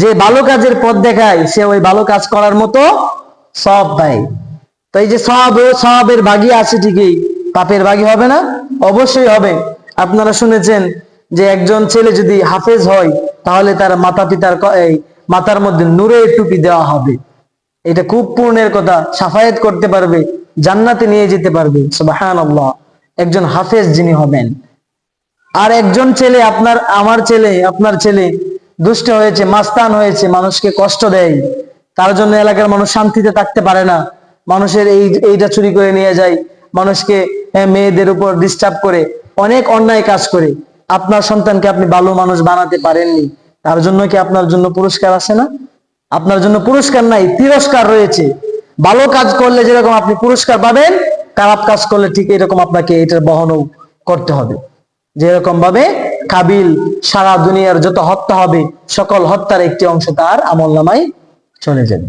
যে ভালো কাজের পথ দেখায়, সে ওই ভালো কাজ করার মতো সব পায় তো এই যে সব সবের ভাগই আছে ঠিকই, পাপের ভাগই হবে না? অবশ্যই হবে। আপনারা শুনেছেন যে একজন ছেলে যদি হাফেজ হয়, তাহলে তার মাতা পিতার মাথার মধ্যে নূরের টুপি দেওয়া হবে। এটা খুব পূর্ণের কথা, সাফায়াত করতে পারবে, জান্নাতে নিয়ে যেতে পারবে। সুবহানাল্লাহ। একজন হাফেজ যিনি হবেন। আর একজন ছেলে আপনার, আমার ছেলে, আপনার ছেলে দুষ্ট হয়েছে, মাস্তান হয়েছে, মানুষকে কষ্ট দেয়। তার জন্য এলাকার মানুষ শান্তিতে থাকতে পারে না। মানুষের এই, এইটা চুরি করে নিয়ে যায়, মানুষকে মেয়েদের উপর ডিস্টার্ব করে, অনেক অন্যায় কাজ করে। আপনার সন্তানকে আপনি ভালো মানুষ বানাতে পারেননি। তার জন্য কি আপনার জন্য পুরস্কার আসে না? আপনার জন্য পুরস্কার নাই, তিরস্কার রয়েছে। ভালো কাজ করলে যেরকম আপনি পুরস্কার পাবেন, খারাপ কাজ করলে ঠিক এরকম আপনাকে এটার বহনও করতে হবে। যেরকম ভাবে কাবিল সারা দুনিয়ার যত হত্যা হবে, সকল হত্যার একটি অংশ তার আমল নামাই চলে যাবে।